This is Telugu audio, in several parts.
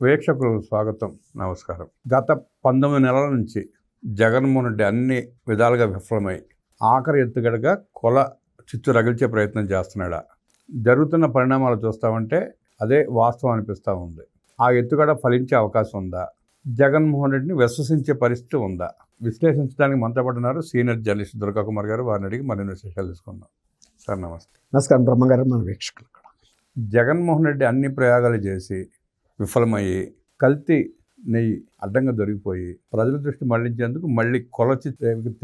వీక్షకులకు స్వాగతం నమస్కారం. గత పంతొమ్మిది నెలల నుంచి జగన్మోహన్ రెడ్డి అన్ని విధాలుగా విఫలమై ఆఖరి ఎత్తుగడగా కొల చిత్తు రగిల్చే ప్రయత్నం చేస్తున్నాడా? జరుగుతున్న పరిణామాలు చూస్తామంటే అదే వాస్తవం అనిపిస్తూ ఉంది. ఆ ఎత్తుగడ ఫలించే అవకాశం ఉందా? జగన్మోహన్ రెడ్డిని విశ్వసించే పరిస్థితి ఉందా? విశ్లేషించడానికి మనతో పాటు ఉన్నారు సీనియర్ జర్నలిస్ట్ దుర్గా కుమార్ గారు. వారిని అడిగి మరిన్ని విశేషాలు తీసుకుందాం సార్ నమస్తే. నమస్కారం బ్రహ్మగారు మన వీక్షకులు జగన్మోహన్ రెడ్డి అన్ని ప్రయోగాలు చేసి విఫలమయ్యి కల్తీ నెయ్యి అడ్డంగా దొరికిపోయి ప్రజల దృష్టి మళ్ళించేందుకు మళ్ళీ కొలచి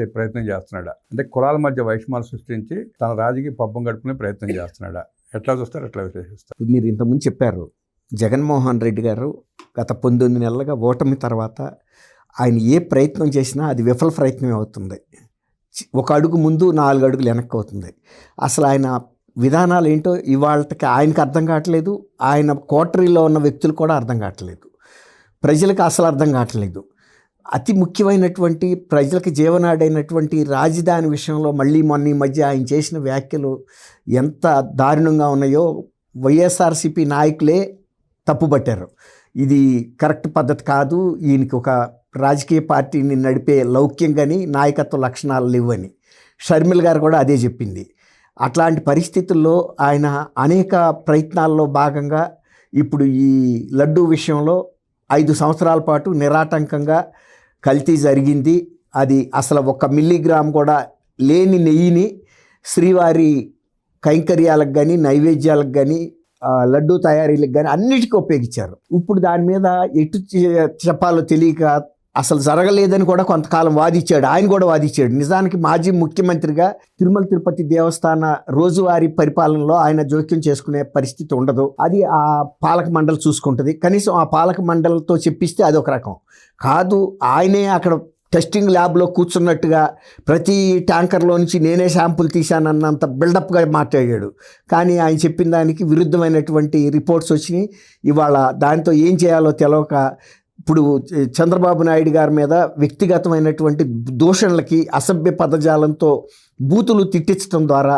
ప్రయత్నం చేస్తున్నాడా. అంటే కులాల మధ్య వైషమ్యాలు సృష్టించి తన రాజకీయ పబ్బం గడుపుకునే ప్రయత్నం చేస్తున్నాడా. ఎట్లా చూస్తారు? ఎట్లా విశ్లేషిస్తారు? మీరు ఇంతకుముందు చెప్పారు జగన్మోహన్ రెడ్డి గారు గత పంతొమ్మిది నెలలుగా ఓటమి తర్వాత ఆయన ఏ ప్రయత్నం చేసినా అది విఫల ప్రయత్నమే అవుతుంది. చి- ఒక అడుగు ముందు నాలుగు అడుగులు వెనక్కి అవుతుంది. అసలు ఆయన విధానాలు ఏంటో ఇవాళకి ఆయనకు అర్థం కావట్లేదు. ఆయన కోటరీలో ఉన్న వ్యక్తులు కూడా అర్థం కావట్లేదు. ప్రజలకు అసలు అర్థం కావట్లేదు. అతి ముఖ్యమైనటువంటి ప్రజలకు జీవనాడైనటువంటి రాజధాని విషయంలో మళ్ళీ మొన్న ఈ మధ్య ఆయన చేసిన వ్యాఖ్యలు ఎంత దారుణంగా ఉన్నాయో వైఎస్ఆర్సిపి నాయకులే తప్పుపట్టారు. ఇది కరెక్ట్ పద్ధతి కాదు. ఈయనకి ఒక రాజకీయ పార్టీని నడిపే లౌక్యం కానీ నాయకత్వ లక్షణాలు లేవని. షర్మిల్ గారు కూడా అదే చెప్పింది. అట్లాంటి పరిస్థితుల్లో ఆయన అనేక ప్రయత్నాల్లో భాగంగా ఇప్పుడు ఈ లడ్డూ విషయంలో ఐదు సంవత్సరాల పాటు నిరాటంకంగా కల్తీ జరిగింది. అది అసలు ఒక మిల్లీగ్రామ్ కూడా లేని నెయ్యిని శ్రీవారి కైంకర్యాలకు కానీ నైవేద్యాలకు కానీ లడ్డూ తయారీలకు కానీ అన్నిటికీ ఉపయోగించారు. ఇప్పుడు దాని మీద ఎటు చెప్పాలో తెలియక అసలు జరగలేదని కూడా కొంతకాలం వాదించాడు. ఆయన కూడా వాదించాడు. నిజానికి మాజీ ముఖ్యమంత్రిగా తిరుమల తిరుపతి దేవస్థాన రోజువారీ పరిపాలనలో ఆయన జోక్యం చేసుకునే పరిస్థితి ఉండదు. అది ఆ పాలక మండలి చూసుకుంటుంది. కనీసం ఆ పాలక మండలితో చెప్పిస్తే అది ఒక రకం. కాదు ఆయనే అక్కడ టెస్టింగ్ ల్యాబ్లో కూర్చున్నట్టుగా ప్రతి ట్యాంకర్లో నుంచి నేనే శాంపుల్ తీశానన్నంత బిల్డప్గా మాట్లాడాడు. కానీ ఆయన చెప్పిన దానికి విరుద్ధమైనటువంటి రిపోర్ట్స్ వచ్చినాయి. ఇవాళ దాంతో ఏం చేయాలో తెలవక ఇప్పుడు చంద్రబాబు నాయుడు గారి మీద వ్యక్తిగతమైనటువంటి దూషణలకి అసభ్య పదజాలంతో బూతులు తిట్టించడం ద్వారా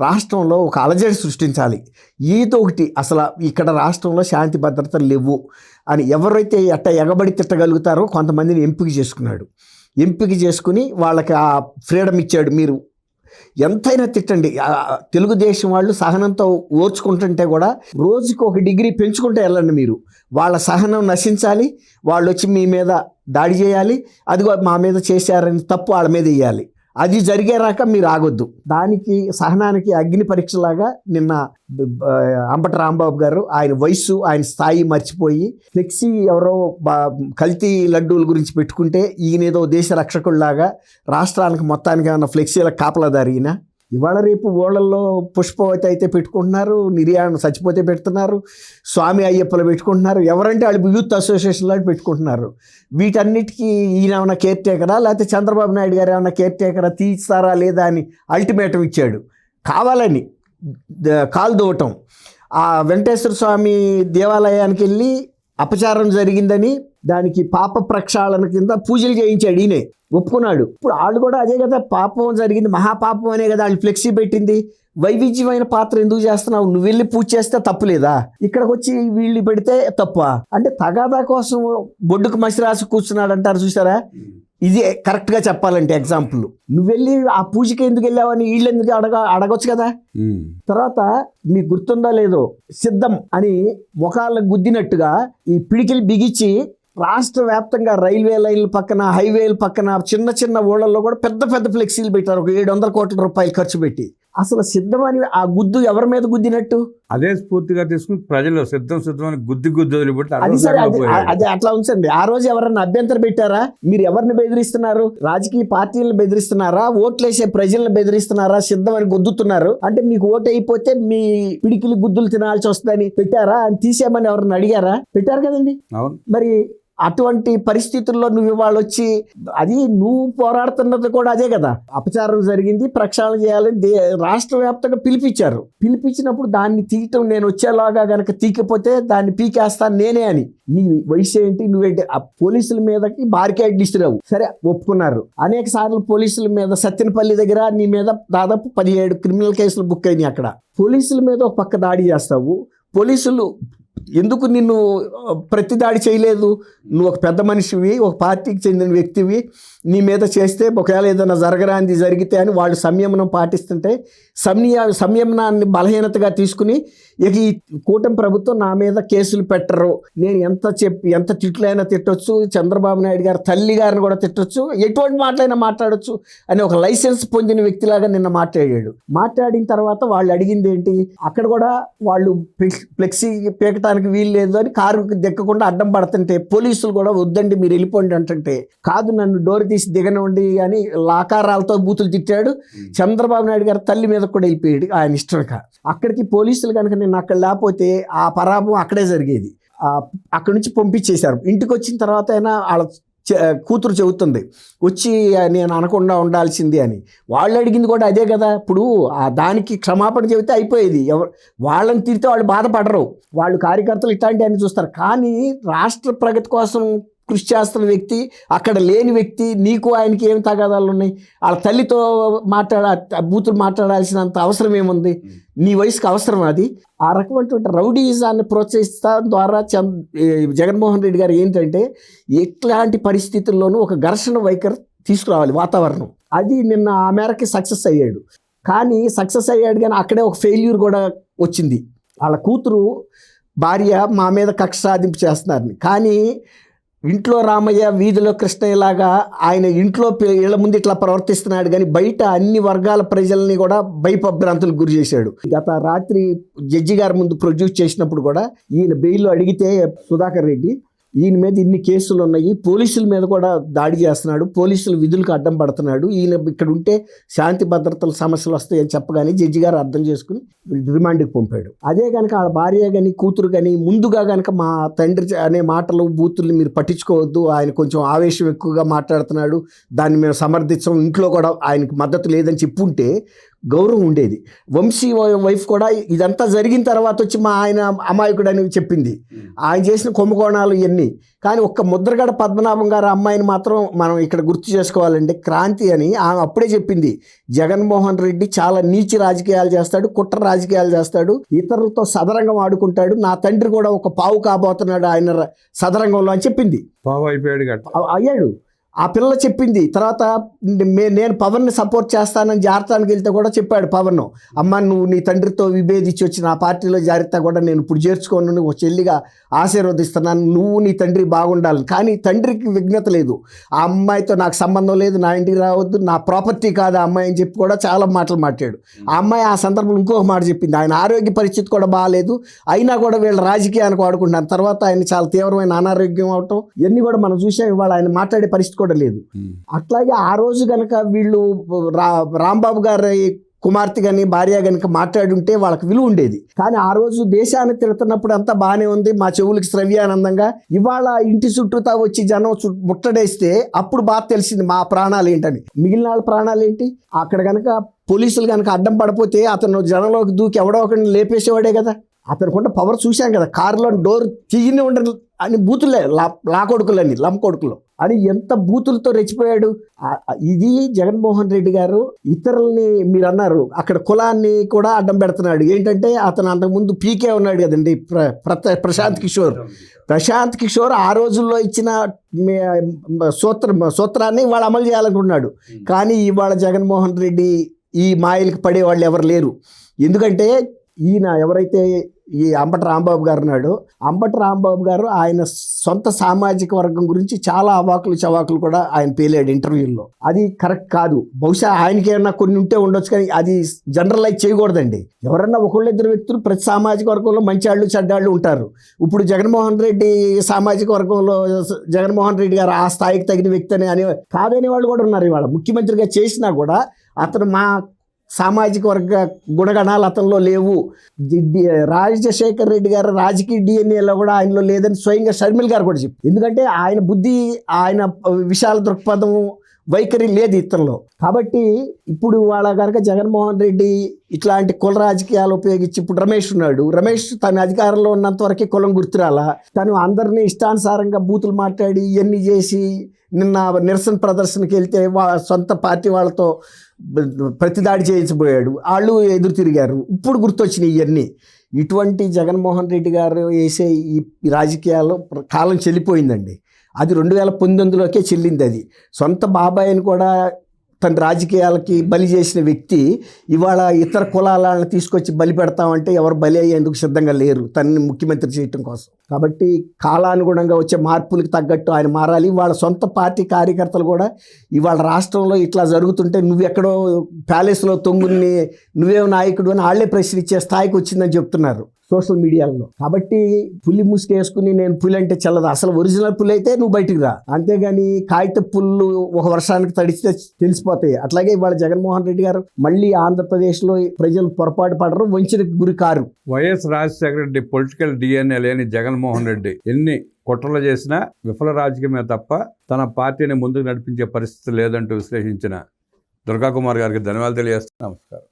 రాష్ట్రంలో ఒక అలజడి సృష్టించాలి. ఏదో ఒకటి అసలు ఇక్కడ రాష్ట్రంలో శాంతి భద్రతలు లేవు అని ఎవరైతే ఎట్ట ఎగబడి తిట్టగలుగుతారో కొంతమందిని ఎంపిక చేసుకున్నాడు. ఎంపిక చేసుకుని వాళ్ళకి ఆ ఫ్రీడమ్ ఇచ్చాడు మీరు. ఎంతైనా తిట్టండి. తెలుగుదేశం వాళ్ళు సహనంతో ఓర్చుకుంటుంటే కూడా రోజుకి ఒక డిగ్రీ పెంచుకుంటే వెళ్ళండి మీరు. వాళ్ళ సహనం నశించాలి. వాళ్ళు వచ్చి మీ మీద దాడి చేయాలి. అదిగో మా మీద చేశారని తప్పు వాళ్ళ మీద వేయాలి అది జరిగేరాక మీరు ఆగొద్దు. దానికి సహనానికి అగ్ని పరీక్షలాగా నిన్న అంబట రాంబాబు గారు ఆయన వయస్సు ఆయన స్థాయి మర్చిపోయి ఫ్లెక్సీ ఎవరో కల్తీ లడ్డూల గురించి పెట్టుకుంటే ఈయనేదో దేశ రక్షకుల్లాగా రాష్ట్రానికి మొత్తానికి ఏమన్నా ఫ్లెక్సీల కాపలాదారి ఈయన? ఇవాళ రేపు ఓళ్ళల్లో పుష్పవతి అయితే పెట్టుకుంటున్నారు నిర్యాణం చచ్చిపోతే పెడుతున్నారు స్వామి అయ్యప్పలు పెట్టుకుంటున్నారు ఎవరంటే వాళ్ళు యూత్ అసోసియేషన్లో పెట్టుకుంటున్నారు. వీటన్నిటికీ ఈయన ఏమైనా కేర్ టేకరా లేకపోతే చంద్రబాబు నాయుడు గారు ఏమైనా కేర్ టేకరా తీస్తారా లేదా అని అల్టిమేటం ఇచ్చాడు. కావాలని ద- కాలు దూవటం. ఆ వెంకటేశ్వర స్వామి దేవాలయానికి వెళ్ళి అపచారం జరిగిందని దానికి పాప ప్రక్షాళన కింద పూజలు చేయించాడు ఈయనే. ఒప్పుకున్నాడు. ఇప్పుడు వాళ్ళు కూడా అదే కదా పాపం జరిగింది మహాపాపం అనే కదా వాళ్ళు ఫ్లెక్సీ పెట్టింది. వైవిధ్యమైన పాత్ర ఎందుకు చేస్తున్నావు? నువ్వు వెళ్ళి పూజ చేస్తే తప్పులేదా ఇక్కడికి వచ్చి వీళ్ళు పెడితే తప్ప? అంటే తగాదా కోసం బొడ్డుకు మసి రాసి కూర్చున్నాడు అంటారు చూసారా? ఇది కరెక్ట్గా చెప్పాలంటే ఎగ్జాంపుల్. నువ్వు వెళ్ళి ఆ పూజకి ఎందుకు వెళ్ళావని వీళ్ళు ఎందుకు అడగ అడగొచ్చు కదా? తర్వాత మీకు గుర్తుందో లేదో సిద్ధం అని ముఖాలకు గుద్దినట్టుగా ఈ పిడికిలు బిగించి రాష్ట్ర వ్యాప్తంగా రైల్వే లైన్ల పక్కన హైవేల పక్కన చిన్న చిన్న ఊళ్ళల్లో కూడా పెద్ద పెద్ద ఫ్లెక్సీలు పెట్టారు. ఒక ఏడు వందల కోట్ల రూపాయలు ఖర్చు పెట్టి. అసలు సిద్ధం అని ఆ గుద్దు ఎవరి మీద గుద్దినట్టు? అదే స్ఫూర్తిగా తీసుకుని ప్రజలు సిద్ధం సిద్ధం అని గుద్ది గుద్ది వదిలిపెట్టి అది సరే అట్లా ఉంచండి. ఆ రోజు ఎవరన్నా అభ్యంతరం పెట్టారా? మీరు ఎవరిని బెదిరిస్తున్నారు? రాజకీయ పార్టీలను బెదిరిస్తున్నారా? ఓట్లేసే ప్రజలను బెదిరిస్తున్నారా? సిద్ధమని గుద్దుతున్నారు? అంటే మీకు ఓటు అయిపోతే మీ పిడికిలి గుద్దులు తినాల్సి వస్తుందని పెట్టారా? అని తీసేయమని ఎవరిని అడిగారా? పెట్టారు కదండి. అవును. మరి అటువంటి పరిస్థితుల్లో నువ్వు ఇవాళ వచ్చి అది నువ్వు పోరాడుతున్నది కూడా అదే కదా. అపచారం జరిగింది ప్రక్షాళన చేయాలని దే రాష్ట్ర వ్యాప్తంగా పిలిపించారు. పిలిపించినప్పుడు దాన్ని తీయటం నేను వచ్చేలాగా గనక తీకపోతే దాన్ని పీకేస్తాను నేనే అని. నీ వయసు ఏంటి నువ్వేంటి? ఆ పోలీసుల మీదకి బారికేడ్ ఇస్తున్నావు. సరే ఒప్పుకున్నారు. అనేక సార్లు పోలీసుల మీద సత్యనపల్లి దగ్గర నీ మీద దాదాపు పదిహేడు క్రిమినల్ కేసులు బుక్ అయినాయి అక్కడ. పోలీసుల మీద ఒక పక్క దాడి చేస్తావు. పోలీసులు ఎందుకు నిన్ను ప్రతిదాడి చేయలేదు? నువ్వు ఒక పెద్ద మనిషివి ఒక పార్టీకి చెందిన వ్యక్తివి. నీ మీద చేస్తే ఒకవేళ ఏదైనా జరగరాంది జరిగితే అని వాళ్ళు సంయమనం పాటిస్తుంటే సంయ సంయమనాన్ని బలహీనతగా తీసుకుని ఇక ఈ కూటమి ప్రభుత్వం నా మీద కేసులు పెట్టరు. నేను ఎంత చెప్పి ఎంత తిట్లైనా తిట్టొచ్చు చంద్రబాబు నాయుడు గారు తల్లి గారిని కూడా తిట్టొచ్చు ఎటువంటి మాటలైనా మాట్లాడొచ్చు అని ఒక లైసెన్స్ పొందిన వ్యక్తిలాగా నిన్న మాట్లాడాడు. మాట్లాడిన తర్వాత వాళ్ళు అడిగింది ఏంటి అక్కడ కూడా వాళ్ళు ఫ్లెక్సీ ఫ్లెక్సీ పీకటానికి వీలు లేదు అని కారు దెక్కకుండా అడ్డం పడుతుంటే పోలీసులు కూడా వద్దండి మీరు వెళ్ళిపోండి అంటుంటే కాదు నన్ను డోర్ తీసి దిగనివ్వండి అని లాకారాలతో బూతులు తిట్టాడు. చంద్రబాబు నాయుడు గారు తల్లి మీద కూడా వెళ్ళిపోయాడు ఆయన ఇష్టంగా. అక్కడికి పోలీసులు కనుక నేను అక్కడ లేకపోతే ఆ పరాభం అక్కడే జరిగేది. ఆ, అక్కడి నుంచి పంపించేశారు. ఇంటికి వచ్చిన తర్వాత అయినా వాళ్ళ కూతురు చెబుతుంది వచ్చి నేను అనకుండా ఉండాల్సింది అని. వాళ్ళు అడిగింది కూడా అదే కదా. ఇప్పుడు ఆ దానికి క్షమాపణ చెబితే అయిపోయేది. ఎవరు వాళ్ళని తిరిగితే వాళ్ళు బాధపడరు. వాళ్ళు కార్యకర్తలు ఇట్లాంటివన్నీ చూస్తారు. కానీ రాష్ట్ర ప్రగతి కోసం కృషి చేస్తున్న వ్యక్తి అక్కడ లేని వ్యక్తి నీకు ఆయనకి ఏం తగాదాలు ఉన్నాయి? వాళ్ళ తల్లితో మాట్లాడ బూతులు మాట్లాడాల్సినంత అవసరం ఏముంది? నీ వయసుకు అవసరం అది. ఆ రకమైనటువంటి రౌడీజాన్ని ప్రోత్సహిస్తాం ద్వారా చంద్ జగన్మోహన్ రెడ్డి గారు ఏంటంటే ఎట్లాంటి పరిస్థితుల్లోనూ ఒక ఘర్షణ వైఖరి తీసుకురావాలి వాతావరణం. అది నిన్న ఆ మేరకి సక్సెస్ అయ్యాడు. కానీ సక్సెస్ అయ్యాడు కానీ అక్కడే ఒక ఫెయిల్యూర్ కూడా వచ్చింది. వాళ్ళ కూతురు భార్య మా మీద కక్ష సాధింపు చేస్తున్నారని. కానీ ఇంట్లో రామయ్య వీధిలో కృష్ణయ్యలాగా ఆయన ఇంట్లో ఇళ్ళ ఇళ్ళ ముందు ఇట్లా ప్రవర్తిస్తున్నాడు కానీ బయట అన్ని వర్గాల ప్రజల్ని కూడా భయపభ్రాంతులకు గురి చేశాడు. గత రాత్రి జడ్జి గారి ముందు ప్రొడ్యూస్ చేసినప్పుడు కూడా ఈయన బెయిల్ అడిగితే సుధాకర్ రెడ్డి ఈయన మీద ఇన్ని కేసులు ఉన్నాయి. పోలీసుల మీద కూడా దాడి చేస్తున్నాడు. పోలీసులు విధులకు అడ్డం పడుతున్నాడు. ఈయన ఇక్కడ ఉంటే శాంతి భద్రతల సమస్యలు వస్తాయని చెప్పగానే జడ్జి గారు అర్థం చేసుకుని రిమాండ్కి పంపాడు. అదే కనుక వాళ్ళ భార్య కానీ కూతురు కానీ ముందుగా కనుక మా తండ్రి అనే మాటలు బూతుల్ని మీరు పట్టించుకోవద్దు. ఆయన కొంచెం ఆవేశం ఎక్కువగా మాట్లాడుతున్నాడు. దాన్ని మేము సమర్థించం. ఇంట్లో కూడా ఆయనకి మద్దతు లేదని చెప్పుంటే గౌరవం ఉండేది. వంశీ వైఫ్ కూడా ఇదంతా జరిగిన తర్వాత వచ్చి మా ఆయన అమాయకుడు అని చెప్పింది ఆయన చేసిన కుంభకోణాలు ఇవన్నీ కానీ ఒక్క ముద్రగడ పద్మనాభం గారు అమ్మాయిని మాత్రం మనం ఇక్కడ గుర్తు చేసుకోవాలంటే క్రాంతి అని ఆమె అప్పుడే చెప్పింది. జగన్మోహన్ రెడ్డి చాలా నీచి రాజకీయాలు చేస్తాడు కుట్ర రాజకీయాలు చేస్తాడు ఇతరులతో సదరంగం ఆడుకుంటాడు నా తండ్రి కూడా ఒక పావు కాబోతున్నాడు ఆయన సదరంగంలో అని చెప్పింది. పావు అయిపోయాడు అయ్యాడు. ఆ పిల్ల చెప్పింది. తర్వాత నేను పవన్ని సపోర్ట్ చేస్తానని జాగ్రత్తకి వెళ్తే కూడా చెప్పాడు పవన్. అమ్మ నువ్వు నీ తండ్రితో విభేదించి వచ్చి నా పార్టీలో జాగ్రత్త కూడా నేను ఇప్పుడు చేర్చుకోను ఒక చెల్లిగా ఆశీర్వదిస్తున్నాను నువ్వు నీ తండ్రి బాగుండాలి కానీ తండ్రికి విఘ్నత లేదు. ఆ అమ్మాయితో నాకు సంబంధం లేదు నా ఇంటికి రావద్దు నా ప్రాపర్టీ కాదు ఆ అమ్మాయి అని చెప్పి కూడా చాలా మాటలు మాట్లాడు. ఆ అమ్మాయి ఆ సందర్భంలో ఇంకొక మాట చెప్పింది. ఆయన ఆరోగ్య పరిస్థితి కూడా బాగాలేదు. అయినా కూడా వీళ్ళు రాజకీయానికి వాడుకుంటున్నారు. తర్వాత ఆయన చాలా తీవ్రమైన అనారోగ్యం అవటం ఇవన్నీ కూడా మనం చూసాం. ఇవాళ ఆయన మాట్లాడే పరిస్థితి కూడా లేదు అట్లాగే ఆ రోజు కనుక వీళ్ళు రా రాంబాబు గారి కుమార్తె కానీ భార్య కనుక మాట్లాడుంటే వాళ్ళకి విలువ ఉండేది. కానీ ఆ రోజు దేశాన్ని తిడుతున్నప్పుడు అంతా బాగానే ఉంది. మా చెవులకి శ్రవ్యానందంగా ఇవాళ ఇంటి చుట్టూతా వచ్చి జనం ముట్టడేస్తే అప్పుడు బాగా తెలిసింది మా ప్రాణాలు ఏంటని. మిగిలిన వాళ్ళ ప్రాణాలు ఏంటి? అక్కడ కనుక పోలీసులు కనుక అడ్డం పడిపోతే అతను జనంలోకి దూకి ఎవడో ఒకరిని లేపేసేవాడే కదా. అతనికి పవర్ చూశాం కదా కారులో డోర్ తీయని ఉండని అని బూతులే లా లా కొడుకులని లం కొడుకులు. అని ఎంత బూతులతో రెచ్చిపోయాడు? ఇది జగన్మోహన్ రెడ్డి గారు ఇతరుల్ని మీరు అన్నారు అక్కడ కులాన్ని కూడా అడ్డం పెడుతున్నాడు. ఏంటంటే అతను అంతకుముందు పీకే ఉన్నాడు కదండి ప్ర- ప్రశాంత్ కిషోర్. ప్రశాంత్ కిషోర్ ఆ రోజుల్లో ఇచ్చిన సూత్ర సూత్రాన్ని వాళ్ళు అమలు చేయాలనుకున్నాడు కానీ ఇవాళ జగన్మోహన్ రెడ్డి ఈ మాయలకు పడే వాళ్ళు ఎవరు లేరు. ఎందుకంటే ఈయన ఎవరైతే ఈ అంబటి రాంబాబు గారు ఉన్నాడు అంబటి రాంబాబు గారు ఆయన సొంత సామాజిక వర్గం గురించి చాలా అవాకులు చవాకులు కూడా ఆయన పేలాడు ఇంటర్వ్యూల్లో అది కరెక్ట్ కాదు. బహుశా ఆయనకి ఏమన్నా కొన్ని ఉంటే ఉండొచ్చు కానీ అది జనరలైజ్ చేయకూడదండి. ఎవరన్నా ఒకళ్ళిద్దరు వ్యక్తులు ప్రతి సామాజిక వర్గంలో మంచి వాళ్ళు చెడ్డాళ్ళు ఉంటారు. ఇప్పుడు జగన్మోహన్ రెడ్డి సామాజిక వర్గంలో జగన్మోహన్ రెడ్డి గారు ఆ స్థాయికి తగిన వ్యక్తి అని అనే కాదనే వాళ్ళు కూడా ఉన్నారు ఇవాళ. ముఖ్యమంత్రిగా చేసినా కూడా అతను మా సామాజిక వర్గ గుణగణాలు అతనిలో లేవు. రాజశేఖర్ రెడ్డి గారు రాజకీయ డిఎన్ఏలో కూడా ఆయనలో లేదని స్వయంగా షర్మిల్ గారు కూడా చెప్పి ఎందుకంటే ఆయన బుద్ధి ఆయన విశాల దృక్పథం వైఖరి లేదు ఇతరులో కాబట్టి ఇప్పుడు వాళ్ళ కనుక జగన్మోహన్ రెడ్డి ఇట్లాంటి కుల రాజకీయాలు ఉపయోగించి ఇప్పుడు రమేష్ ఉన్నాడు. రమేష్ తన అధికారంలో ఉన్నంత వరకే కులం గుర్తురాలా? తను అందరినీ ఇష్టానుసారంగా బూతులు మాట్లాడి ఇవన్నీ చేసి నిన్న నిరసన ప్రదర్శనకి వెళ్తే వా సొంత పార్టీ వాళ్ళతో ప్రతిదాడి చేయించబోయాడు. వాళ్ళు ఎదురు తిరిగారు. ఇప్పుడు గుర్తొచ్చినాయి ఇవన్నీ ఇటువంటి జగన్మోహన్ రెడ్డి గారు వేసే ఈ రాజకీయాల్లో కాలం చెల్లిపోయిందండి. అది రెండు వేల పంతొమ్మిదిలోకే చెల్లింది అది. సొంత బాబాయిని కూడా తన రాజకీయాలకి బలి చేసిన వ్యక్తి ఇవాళ ఇతర కులాలను తీసుకొచ్చి బలి పెడతామంటే ఎవరు బలి అయ్యేందుకు సిద్ధంగా లేరు. తనని ముఖ్యమంత్రి చేయటం కోసం. కాబట్టి కాలానుగుణంగా వచ్చే మార్పులకు తగ్గట్టు ఆయన మారాలి. వాళ్ళ సొంత పార్టీ కార్యకర్తలు కూడా ఇవాళ రాష్ట్రంలో ఇట్లా జరుగుతుంటే నువ్వెక్కడో ప్యాలెస్లో తొంగుని నువ్వే నాయకుడు అని వాళ్ళే ప్రశ్నించే స్థాయికి వచ్చిందని చెప్తున్నారు. సోషల్ మీడియాలో కాబట్టి పులి ముసుకేసుకుని నేను పులి అంటే చల్లదు? అసలు ఒరిజినల్ పులి అయితే నువ్వు బయటికి రా. అంతేగాని కాగిత పుల్లు ఒక వర్షానికి తడిస్తే తెలిసిపోతాయి. అట్లాగే ఇవాళ జగన్మోహన్ రెడ్డి గారు మళ్ళీ ఆంధ్రప్రదేశ్లో ప్రజలు పొరపాటు పడరు వంచిన గురి car. YS Rajasekhara Reddy political DNA లేని జగన్మోహన్ రెడ్డి ఎన్ని కుట్రలు చేసినా విఫల రాజకీయమే తప్ప తన పార్టీని ముందుకు నడిపించే పరిస్థితి లేదంటూ విశ్లేషించిన దుర్గాకుమార్ గారికి ధన్యవాదాలు తెలియజేస్తాను నమస్కారం.